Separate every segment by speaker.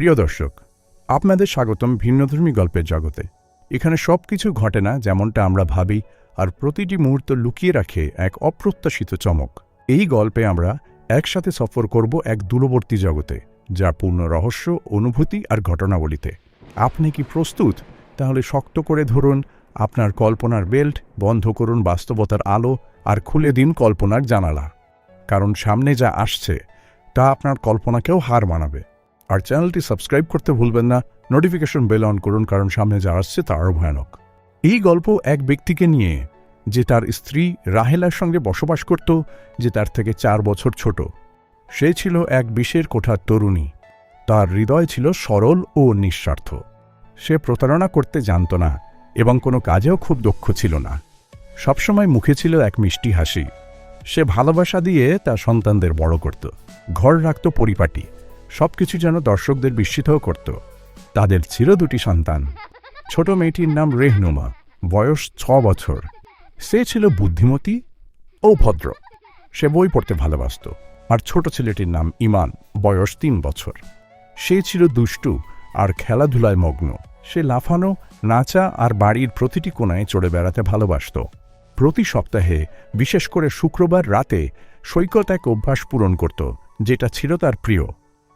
Speaker 1: প্রিয় দর্শক, আপনাদের স্বাগতম ভিন্নধর্মী গল্পের জগতে। এখানে সব কিছু ঘটে না যেমনটা আমরা ভাবি, আর প্রতিটি মুহূর্ত লুকিয়ে রাখে এক অপ্রত্যাশিত চমক। এই গল্পে আমরা একসাথে সফর করব এক দূরবর্তী জগতে, যা পূর্ণ রহস্য, অনুভূতি আর ঘটনাবলিতে। আপনি কি প্রস্তুত? তাহলে শক্ত করে ধরুন, আপনার কল্পনার বেল্ট বন্ধ করুন বাস্তবতার আলো আর খুলে দিন কল্পনার জানালা। কারণ সামনে যা আসছে, তা আপনার কল্পনাকেও হার মানাবে। আর চ্যানেলটি সাবস্ক্রাইব করতে ভুলবেন না, নোটিফিকেশন বেল অন করুন, কারণ সামনে যা আসছে তা আরও ভয়ানক। এই গল্প এক ব্যক্তিকে নিয়ে, যে তার স্ত্রী রাহেলার সঙ্গে বসবাস করত, যে তার থেকে চার বছর ছোট। সে ছিল এক বিশের কোঠার তরুণী। তার হৃদয় ছিল সরল ও নিঃস্বার্থ। সে প্রতারণা করতে জানত না এবং কোনো কাজেও খুব দক্ষ ছিল না। সবসময় মুখে ছিল এক মিষ্টি হাসি। সে ভালোবাসা দিয়ে তার সন্তানদের বড় করত। ঘর রাখত পরিপাটি। সবকিছু যেন দর্শকদের বিস্মিতও করত। তাদের ছিল দুটি সন্তান। ছোট মেয়েটির নাম রেহনুমা, বয়স ছ বছর। সে ছিল বুদ্ধিমতী ও ভদ্র। সে বই পড়তে ভালোবাসত। আর ছোট ছেলেটির নাম ইমান, বয়স তিন বছর। সে ছিল দুষ্টু আর খেলাধুলায় মগ্ন। সে লাফানো, নাচা আর বাড়ির প্রতিটি কোনায় চড়ে বেড়াতে ভালোবাসত। প্রতি সপ্তাহে, বিশেষ করে শুক্রবার রাতে, সৈকত এক অভ্যাস পূরণ করত, যেটা ছিল তার প্রিয়।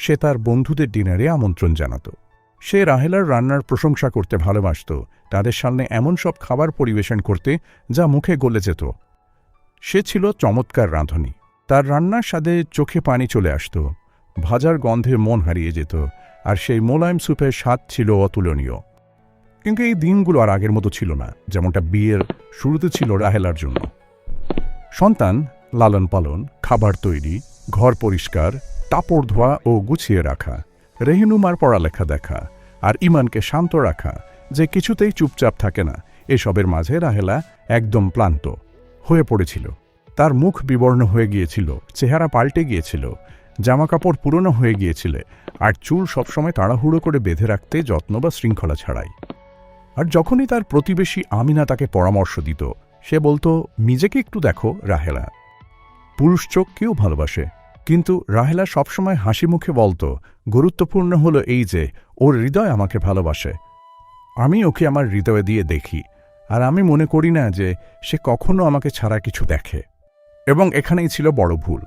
Speaker 1: সে তার বন্ধুদের ডিনারে আমন্ত্রণ জানাত। সে রাহেলার রান্নার প্রশংসা করতে ভালোবাসত, তাদের সামনে এমন সব খাবার পরিবেশন করতে যা মুখে গলে যেত। সে ছিল চমৎকার রাঁধুনি। তার রান্নার স্বাদে চোখে পানি চলে আসত, ভাজার গন্ধে মন হারিয়ে যেত, আর সেই মোলায়েম স্যুপের স্বাদ ছিল অতুলনীয়। কিন্তু এই দিনগুলো আর আগের মতো ছিল না, যেমনটা বিয়ের শুরুতে ছিল রাহেলার জন্য। সন্তান লালন পালন খাবার তৈরি, ঘর পরিষ্কার কাপড় ধোয়া ও গুছিয়ে রাখা, রেহিনুমার পড়ালেখা দেখা, আর ইমানকে শান্ত রাখা, যে কিছুতেই চুপচাপ থাকে না, এসবের মাঝে রাহেলা একদম ক্লান্ত হয়ে পড়েছিল। তার মুখ বিবর্ণ হয়ে গিয়েছিল, চেহারা পাল্টে গিয়েছিল, জামাকাপড় পুরনো হয়ে গিয়েছিল, আর চুল সবসময় তাড়াহুড়ো করে বেঁধে রাখতে যত্ন বা শৃঙ্খলা ছাড়াই। আর যখনই তার প্রতিবেশী আমিনা তাকে পরামর্শ দিত, সে বলতো, নিজেকে একটু দেখো, রাহেলা। পুরুষ চোখ কেউ ভালোবাসে? কিন্তু রাহেলা সবসময় হাসি মুখে বলতো, গুরুত্বপূর্ণ হলো এই যে, ওর হৃদয় আমাকে ভালোবাসে। আমি ওকে আমার হৃদয়ে দিয়ে দেখি, আর আমি মনে করি না যে সে কখনো আমাকে ছাড়া কিছু দেখে। এবং এখানেই ছিল বড় ভুল।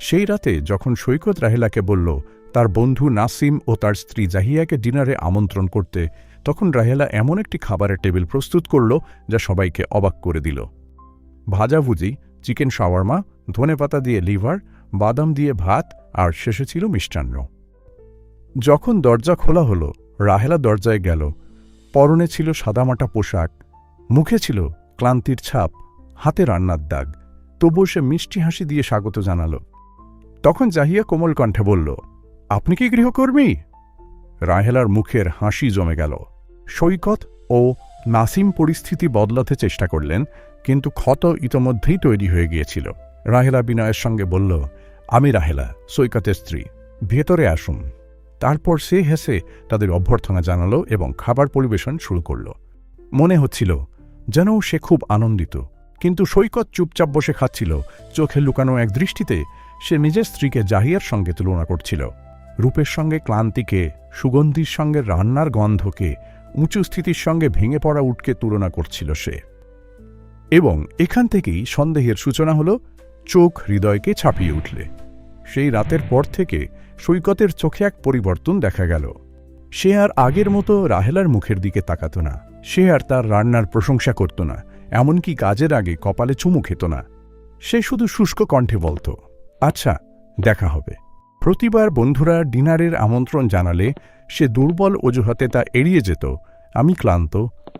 Speaker 1: সেই রাতে যখন সৈকত রাহেলাকে বলল, তার বন্ধু নাসিম ও তার স্ত্রী জাহিয়াকে ডিনারে আমন্ত্রণ করতে, তখন রাহেলা এমন একটি খাবারের টেবিল প্রস্তুত করল, যা সবাইকে অবাক করে দিল। ভাজাভুজি, চিকেন শাওয়ারমা, ধনেপাতা দিয়ে লিভার বাদাম দিয়ে ভাত আর শেষে ছিল মিষ্টান্ন। যখন দরজা খোলা হলো, রাহেলা দরজায় গেল। পরনে ছিল সাদামাটা পোশাক, মুখে ছিল ক্লান্তির ছাপ, হাতে রান্নার দাগ। তবুও সে মিষ্টি হাসি দিয়ে স্বাগত জানাল। তখন জাহিয়া কোমল কণ্ঠে বলল, আপনি কি গৃহকর্মী? রাহেলার মুখের হাসি জমে গেল। সৈকত ও নাসিম পরিস্থিতি বদলাতে চেষ্টা করলেন, কিন্তু ক্ষত ইতোমধ্যেই তৈরি হয়ে গিয়েছিল। রাহেলা বিনয়ের সঙ্গে বলল, আমি রাহেলা, সৈকতের স্ত্রী। ভেতরে আসুন। তারপর সে হেসে তাদের অভ্যর্থনা জানালো এবং খাবার পরিবেশন শুরু করল। মনে হচ্ছিল যেন সে খুব আনন্দিত, কিন্তু সৈকত চুপচাপ বসে খাচ্ছিল। চোখে লুকানো এক দৃষ্টিতে সে নিজের স্ত্রীকে জাহিয়ার সঙ্গে তুলনা করছিল। রূপের সঙ্গে ক্লান্তিকে, সুগন্ধির সঙ্গে রান্নার গন্ধকে, উঁচু স্থিতির সঙ্গে ভেঙে পড়া উটকে তুলনা করছিল সে। এবং এখান থেকেই সন্দেহের সূচনা হল চোখ হৃদয়কে ছাপিয়ে উঠলে। সেই রাতের পর থেকে সৈকতের চোখে এক পরিবর্তন দেখা গেল। সে আর আগের মতো রাহেলার মুখের দিকে তাকাত না। সে আর তার রান্নার প্রশংসা করত না, এমনকি কাজের আগে কপালে চুমু খেত না। সে শুধু শুষ্ক কণ্ঠে বলত আচ্ছা দেখা হবে। প্রতিবার বন্ধুরা ডিনারের আমন্ত্রণ জানালে সে দুর্বল অজুহাতে তা এড়িয়ে যেত, আমি ক্লান্ত,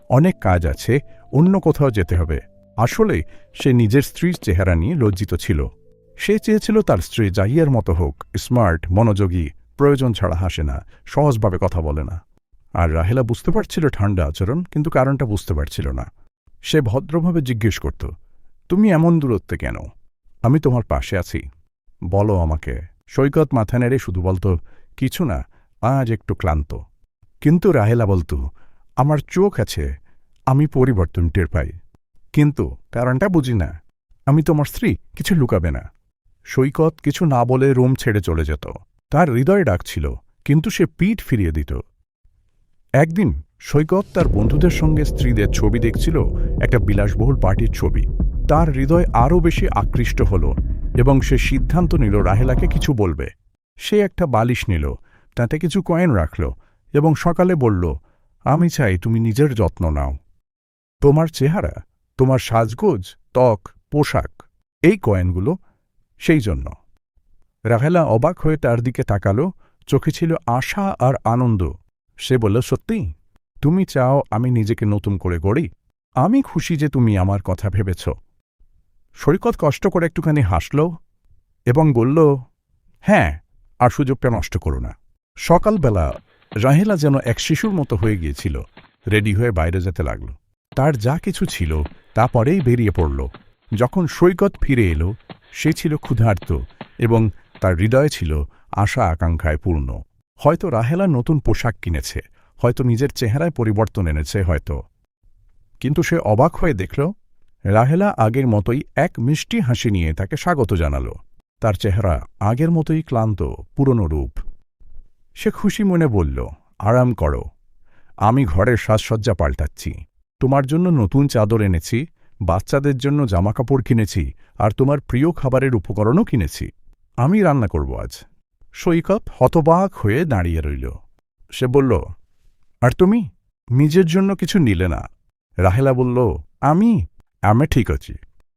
Speaker 1: অনেক কাজ আছে, অন্য কোথাও যেতে হবে। আসলে সে নিজের স্ত্রীর চেহারা নিয়ে লজ্জিত ছিল। সে চেয়েছিল তার স্ত্রী জাহিয়ার মতো হোক, স্মার্ট, মনোযোগী, প্রয়োজন ছাড়া হাসে না, সহজভাবে কথা বলে না। আর রাহেলা বুঝতে পারছিল ঠান্ডা আচরণ, কিন্তু কারণটা বুঝতে পারছিল না। সে ভদ্রভাবে জিজ্ঞেস করত, তুমি এমন দূরত্বে কেন? আমি তোমার পাশে আছি। বলো আমাকে। সৈকত মাথা নেড়ে শুধু বলতো, কিছু না, আজ একটু ক্লান্ত। কিন্তু রাহেলা বলতো, আমার চোখ আছে, আমি পরিবর্তন টের পাই। কিন্তু কারণটা বুঝি না। আমি তোমার স্ত্রী, কিছু লুকাবে না। সৈকত কিছু না বলে রুম ছেড়ে চলে যেত। তার হৃদয় ডাকছিল, কিন্তু সে পিঠ ফিরিয়ে দিত। একদিন সৈকত তার বন্ধুদের সঙ্গে স্ত্রীদের ছবি দেখছিল, একটা বিলাসবহুল পার্টির ছবি। তার হৃদয় আরও বেশি আকৃষ্ট হল এবং সে সিদ্ধান্ত নিল, রাহেলাকে কিছু বলবে। সে একটা বালিশ নিল, তাতে কিছু কয়েন রাখল এবং সকালে বলল, আমি চাই তুমি নিজের যত্ন নাও। তোমার চেহারা তোমার সাজগোজ, ত্বক, পোশাক, এই কয়েনগুলো সেই জন্য। রাহেলা অবাক হয়ে তার দিকে তাকালো, চোখে ছিল আশা আর আনন্দ। সে বলল, সত্যি? তুমি চাও আমি নিজেকে নতুন করে গড়ি? আমি খুশি যে তুমি আমার কথা ভেবেছ। সৈকত কষ্ট করে একটুখানি হাসল এবং বলল হ্যাঁ আর সুযোগটা নষ্ট করো না। সকালবেলা রাহেলা যেন এক শিশুর মতো হয়ে গিয়েছিল, রেডি হয়ে বাইরে যেতে লাগল। তার যা কিছু ছিল তা পরেই বেরিয়ে পড়ল। যখন সৈকত ফিরে এলো, সে ছিল ক্ষুধার্ত এবং তার হৃদয় ছিল আশা আকাঙ্ক্ষায় পূর্ণ। হয়তো রাহেলা নতুন পোশাক কিনেছে, হয়তো নিজের চেহারায় পরিবর্তন এনেছে হয়তো। কিন্তু সে অবাক হয়ে দেখল, রাহেলা আগের মতোই এক মিষ্টি হাসি নিয়ে তাকে স্বাগত জানাল। তার চেহারা আগের মতোই ক্লান্ত, পুরনো রূপ। সে খুশি মনে বলল, আরাম করো। আমি ঘরের সাজসজ্জা পাল্টাচ্ছি। তোমার জন্য নতুন চাদর এনেছি, বাচ্চাদের জন্য জামাকাপড় কিনেছি, আর তোমার প্রিয় খাবারের উপকরণও কিনেছি। আমি রান্না করব আজ। সৈকত হতবাক হয়ে দাঁড়িয়ে রইল। সে বলল, আর তুমি? নিজের জন্য কিছু নিলে না? রাহেলা বলল, আমি? আমি ঠিক আছি।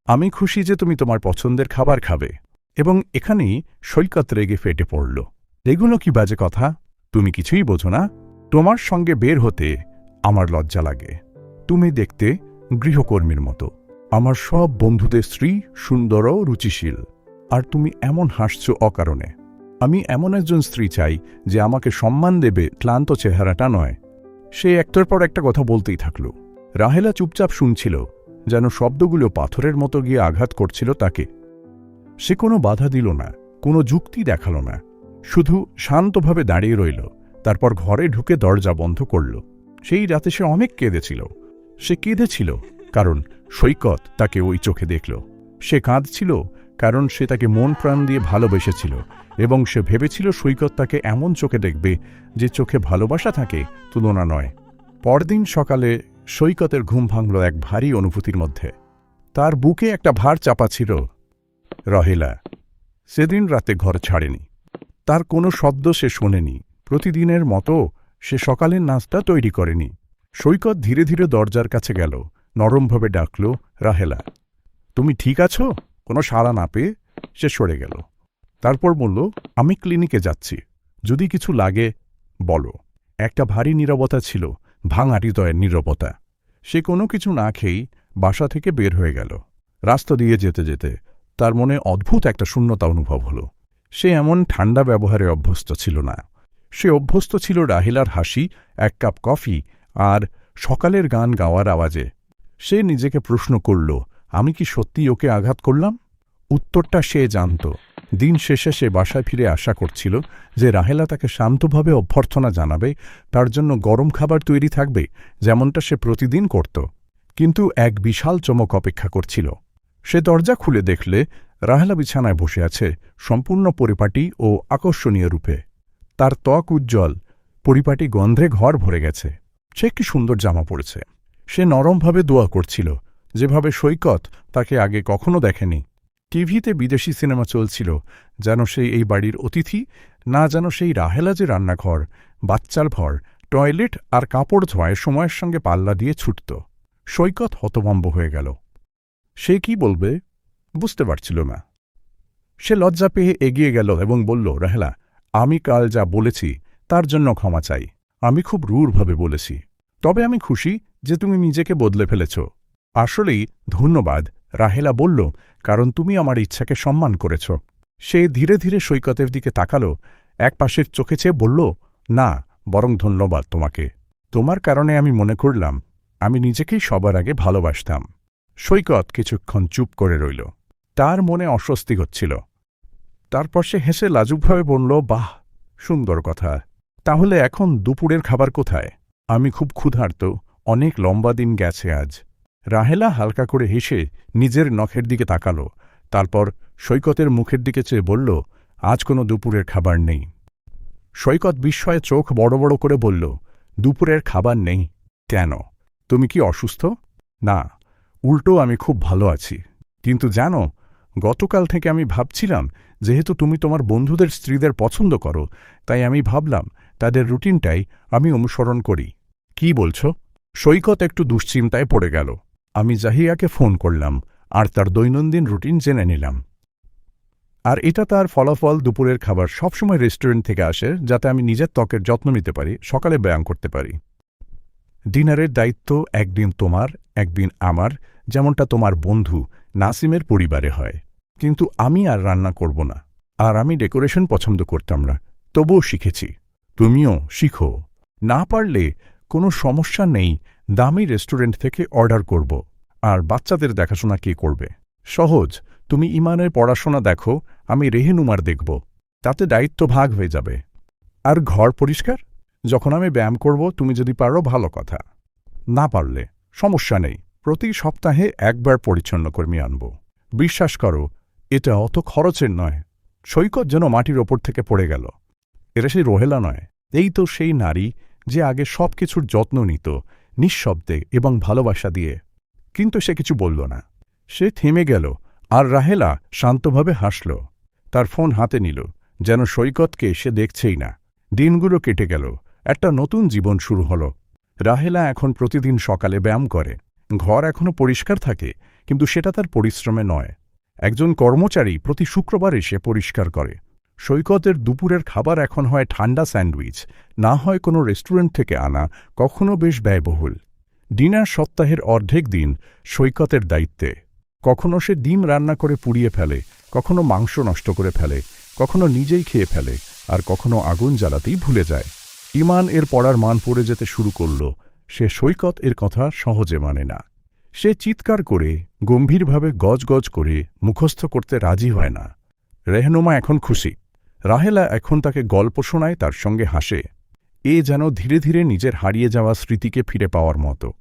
Speaker 1: আমি খুশি যে তুমি তোমার পছন্দের খাবার খাবে। এবং এখানেই সৈকত রেগে ফেটে পড়ল। এগুলো কি বাজে কথা? তুমি কিছুই বোঝো না। তোমার সঙ্গে বের হতে আমার লজ্জা লাগে। তুমি দেখতে গৃহকর্মীর মতো। আমার সব বন্ধুদের স্ত্রী সুন্দর ও রুচিশীল। আর তুমি এমন হাসছ অকারণে। আমি এমন একজন স্ত্রী চাই যে আমাকে সম্মান দেবে ক্লান্ত চেহারাটা নয়। সে একটার পর একটা কথা বলতেই থাকল। রাহেলা চুপচাপ শুনছিল, যেন শব্দগুলো পাথরের মতো গিয়ে আঘাত করছিল তাকে। সে কোনো বাধা দিল না, কোনো যুক্তি দেখাল না। শুধু শান্তভাবে দাঁড়িয়ে রইল, তারপর ঘরে ঢুকে দরজা বন্ধ করল। সেই রাতে সে অনেক কেঁদেছিল। সে কেঁদেছিল কারণ সৈকত তাকে ওই চোখে দেখল। সে কাঁদছিল, কারণ সে তাকে মন প্রাণ দিয়ে ভালোবেসেছিল, এবং সে ভেবেছিল সৈকত তাকে এমন চোখে দেখবে যে চোখে ভালোবাসা থাকে, তুলনা নয়। পরদিন সকালে সৈকতের ঘুম ভাঙল এক ভারী অনুভূতির মধ্যে। তার বুকে একটা ভার চাপা ছিল। রহেলা, সেদিন রাতে ঘর ছাড়েনি। তার কোনো শব্দ সে শোনেনি। প্রতিদিনের মতো সে সকালের নাস্তা তৈরি করেনি। সৈকত ধীরে ধীরে দরজার কাছে গেল। নরমভাবে ডাকল, রাহেলা, তুমি ঠিক আছো? কোনো সাড়া না পেয়ে? সে সরে গেল। তারপর বলল, আমি ক্লিনিকে যাচ্ছি। যদি কিছু লাগে, বলো। একটা ভারী নীরবতা ছিল ভাঙা হৃদয়ের নীরবতা। সে কোনো কিছু না খেয়েই বাসা থেকে বের হয়ে গেল। রাস্তা দিয়ে যেতে যেতে তার মনে অদ্ভুত একটা শূন্যতা অনুভব হল। সে এমন ঠান্ডা ব্যবহারে অভ্যস্ত ছিল না। সে অভ্যস্ত ছিল রাহিলার হাসি, এক কাপ কফি আর সকালের গান গাওয়ার আওয়াজে। সে নিজেকে প্রশ্ন করল, আমি কি সত্যি ওকে আঘাত করলাম? উত্তরটা সে জানত। দিন শেষে সে বাসায় ফিরে আশা করছিল যে রাহেলা তাকে শান্তভাবে অভ্যর্থনা জানাবে, তার জন্য গরম খাবার তৈরি থাকবে, যেমনটা সে প্রতিদিন করত। কিন্তু এক বিশাল চমক অপেক্ষা করছিল। সে দরজা খুলে দেখলে রাহেলা বিছানায় বসে আছে সম্পূর্ণ পরিপাটি ও আকর্ষণীয় রূপে। তার ত্বক উজ্জ্বল, পরিপাটি গন্ধে ঘর ভরে গেছে। সে একটি সুন্দর জামা পড়েছে। সে নরমভাবে দোয়া করছিল। যেভাবে সৈকত তাকে আগে কখনো দেখেনি। টিভিতে বিদেশি সিনেমা চলছিল, যেন সেই এই বাড়ির অতিথি, না যেন সেই রাহেলা যে রান্নাঘর, বাচ্চার ভর টয়লেট আর কাপড় ধোয়ায় সময়ের সঙ্গে পাল্লা দিয়ে ছুটত। সৈকত হতভম্ব হয়ে গেল। সে কি বলবে? বুঝতে পারছিল না। সে লজ্জা পেয়ে এগিয়ে গেল এবং বলল, রাহেলা, আমি কাল যা বলেছি, তার জন্য ক্ষমা চাই। আমি খুব রূঢ়ভাবে বলেছি। তবে আমি খুশি যে তুমি নিজেকে বদলে ফেলেছ। আসলেই ধন্যবাদ, রাহেলা বলল, কারণ তুমি আমার ইচ্ছাকে সম্মান করেছ। সে ধীরে ধীরে সৈকতের দিকে তাকাল, এক পাশের চোখে চেয়ে বলল, না, বরং ধন্যবাদ তোমাকে। তোমার কারণে আমি মনে করলাম, আমি নিজেকেই সবার আগে ভালোবাসতাম। সৈকত কিছুক্ষণ চুপ করে রইল। তার মনে অস্বস্তি হচ্ছিল। তারপর সে হেসে লাজুকভাবে বলল, বাহ, সুন্দর কথা। তাহলে এখন দুপুরের খাবার কোথায়? আমি খুব ক্ষুধার্ত, অনেক লম্বা দিন গেছে আজ। রাহেলা হালকা করে হেসে নিজের নখের দিকে তাকাল, তারপর সৈকতের মুখের দিকে চেয়ে বলল, আজ কোনো দুপুরের খাবার নেই। সৈকত বিস্ময়ে চোখ বড় বড় করে বলল, দুপুরের খাবার নেই। কেন? তুমি কি অসুস্থ? না, উল্টো আমি খুব ভালো আছি। কিন্তু জানো, গতকাল থেকে আমি ভাবছিলাম, যেহেতু তুমি তোমার বন্ধুদের স্ত্রীদের পছন্দ করো, তাই আমি ভাবলাম তাদের রুটিনটাই আমি অনুসরণ করি। কি বলছ? সৈকত একটু দুশ্চিন্তায় পড়ে গেল। আমি জাহিয়াকে ফোন করলাম, আর তার দৈনন্দিন রুটিন জেনে নিলাম। আর এটা তার ফলাফল দুপুরের খাবার সবসময় রেস্টুরেন্ট থেকে আসে, যাতে আমি নিজের ত্বকের যত্ন নিতে পারি, সকালে ব্যায়াম করতে পারি। ডিনারের দায়িত্ব একদিন তোমার, একদিন আমার, যেমনটা তোমার বন্ধু নাসিমের পরিবারে হয়। কিন্তু আমি আর রান্না করব না। আর আমি ডেকোরেশন পছন্দ করতাম না। তবুও শিখেছি। তুমিও শিখো। না পারলে কোনো সমস্যা নেই, দামি রেস্টুরেন্ট থেকে অর্ডার করব। আর বাচ্চাদের দেখাশোনা কে করবে? সহজ, তুমি ইমানের পড়াশোনা দেখো, আমি রেহেনুমার দেখব। তাতে দায়িত্ব ভাগ হয়ে যাবে। আর ঘর পরিষ্কার? যখন আমি ব্যায়াম করব, তুমি যদি পারো, ভালো কথা। না পারলে সমস্যা নেই, প্রতি সপ্তাহে একবার পরিচ্ছন্ন কর্মী আনব। বিশ্বাস করো, এটা অত খরচের নয়। সৈকত যেন মাটির ওপর থেকে পড়ে গেল। এটা সেই রোহেলা নয়। এই তো সেই নারী যে আগে সব কিছুর যত্ন নিত, নিঃশব্দে এবং ভালোবাসা দিয়ে। কিন্তু সে কিছু বলল না। সে থেমে গেল আর রাহেলা শান্তভাবে হাসল। তার ফোন হাতে নিল, যেন সৈকতকে সে দেখছেই না। দিনগুলো কেটে গেল, একটা নতুন জীবন শুরু হল। রাহেলা এখন প্রতিদিন সকালে ব্যায়াম করে। ঘর এখনও পরিষ্কার থাকে, কিন্তু সেটা তার পরিশ্রমে নয়। একজন কর্মচারী প্রতি শুক্রবার এসে পরিষ্কার করে। সৈকতের দুপুরের খাবার এখন হয় ঠান্ডা স্যান্ডউইচ, না হয় কোনো রেস্টুরেন্ট থেকে আনা, কখনো বেশ ব্যয়বহুল। ডিনার সপ্তাহের অর্ধেক দিন সৈকতের দায়িত্বে। কখনো সে ডিম রান্না করে পুড়িয়ে ফেলে, কখনো মাংস নষ্ট করে ফেলে, কখনো নিজেই খেয়ে ফেলে, আর কখনো আগুন জ্বালাতেই ভুলে যায়। ইমান এর পড়ার মান পড়ে যেতে শুরু করল। সে সৈকত এর কথা সহজে মানে না। সে চিৎকার করে, গম্ভীরভাবে গজগজ করে, মুখস্থ করতে রাজি হয় না। রেহনুমা এখন খুশি। রাহেলা এখন তাকে গল্প শোনায়, তার সঙ্গে হাসে। এ যেন ধীরে ধীরে নিজের হারিয়ে যাওয়া স্মৃতিকে ফিরে পাওয়ার মতো।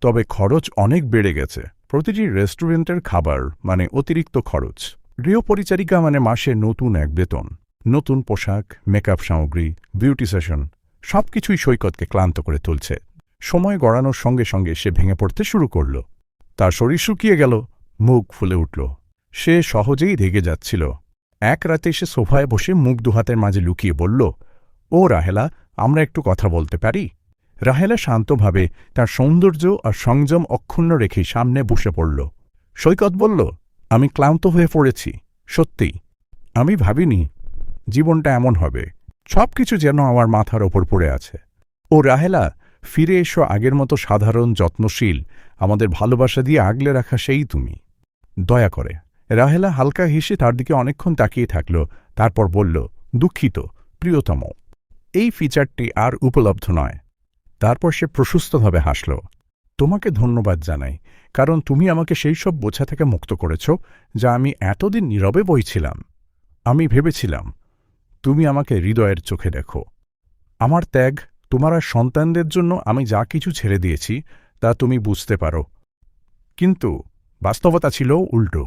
Speaker 1: তবে খরচ অনেক বেড়ে গেছে। প্রতিটি রেস্টুরেন্টের খাবার মানে অতিরিক্ত খরচ। গৃহ পরিচারিকা মানে মাসে নতুন এক বেতন। নতুন পোশাক, মেকআপ সামগ্রী, বিউটি সেশন, সবকিছুই সৈকতকে ক্লান্ত করে তুলছে। সময় গড়ানোর সঙ্গে সঙ্গে সে ভেঙে পড়তে শুরু করল। তার শরীর শুকিয়ে গেল, মুখ ফুলে উঠল। সে সহজেই রেগে যাচ্ছিল। এক রাতে সে সোফায় বসে মুখ দুহাতের মাঝে লুকিয়ে বলল, ও রাহেলা, আমরা একটু কথা বলতে পারি? রাহেলা শান্তভাবে তার সৌন্দর্য আর সংযম অক্ষুণ্ণ রেখে সামনে বসে পড়ল। সৈকত বলল, আমি ক্লান্ত হয়ে পড়েছি, সত্যি। আমি ভাবিনি জীবনটা এমন হবে। সব কিছু যেন আমার মাথার ওপর পড়ে আছে। ও রাহেলা, ফিরে এসো আগের মতো সাধারণ, যত্নশীল, আমাদের ভালোবাসা দিয়ে আগলে রাখা সেই তুমি। দয়া করে। রাহেলা হালকা হেসে তার দিকে অনেকক্ষণ তাকিয়ে থাকল, তারপর বলল, দুঃখিত, প্রিয়তম। এই ফিচারটি আর উপলব্ধ নয়। তারপর সে প্রশস্তভাবে হাসল, তোমাকে ধন্যবাদ জানাই, কারণ তুমি আমাকে সেই সব বোঝা থেকে মুক্ত করেছ, যা আমি এতদিন নীরবে বইছিলাম। আমি ভেবেছিলাম, তুমি আমাকে হৃদয়ের চোখে দেখো। আমার ত্যাগ, তোমার আর সন্তানদের জন্য আমি যা কিছু ছেড়ে দিয়েছি, তা তুমি বুঝতে পারো। কিন্তু বাস্তবতা ছিল উল্টো।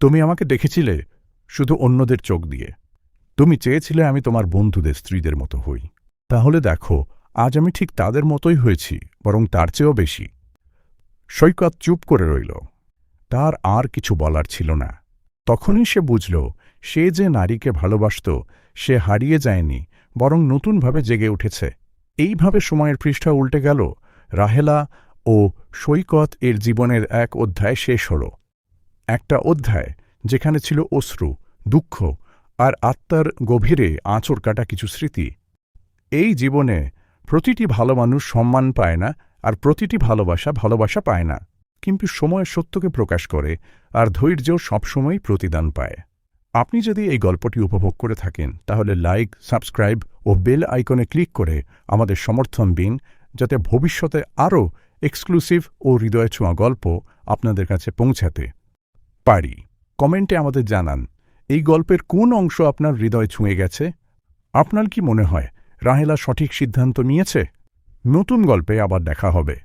Speaker 1: তুমি আমাকে দেখেছিলে শুধু অন্যদের চোখ দিয়ে। তুমি চেয়েছিলে আমি তোমার বন্ধুদের, স্ত্রীদের মতো হই। তাহলে দেখো, আজ আমি ঠিক তাদের মতোই হয়েছি, বরং তার চেয়েও বেশি। সৈকত চুপ করে রইল। তার আর কিছু বলার ছিল না। তখনই সে বুঝল, সে যে নারীকে ভালোবাসত, সে হারিয়ে যায়নি, বরং নতুনভাবে জেগে উঠেছে। এইভাবে সময়ের পৃষ্ঠা উল্টে গেল। রাহেলা ও সৈকত এর জীবনের এক অধ্যায় শেষ হল। একটা অধ্যায় যেখানে ছিল অশ্রু, দুঃখ আর আত্মার গভীরে আঁচড় কাটা কিছু স্মৃতি। এই জীবনে প্রতিটি ভালো মানুষ সম্মান পায় না আর প্রতিটি ভালোবাসা ভালোবাসা পায় না, কিন্তু সময় সত্যকে প্রকাশ করে আর ধৈর্য সবসময় প্রতিদান পায়। আপনি যদি এই গল্পটি উপভোগ করে থাকেন, তাহলে লাইক, সাবস্ক্রাইব ও বেল আইকনে ক্লিক করে আমাদের সমর্থন দিন, যাতে ভবিষ্যতে আরও এক্সক্লুসিভ ও হৃদয় ছোঁয়া গল্প আপনাদের কাছে পৌঁছাতে। পারি। কমেন্টে আমাদের জানান, এই গল্পের কোন অংশ আপনার হৃদয় ছুঁয়ে গেছে? আপনার কি মনে হয়, রাহেলা সঠিক সিদ্ধান্ত নিয়েছে? নতুন গল্পে আবার দেখা হবে।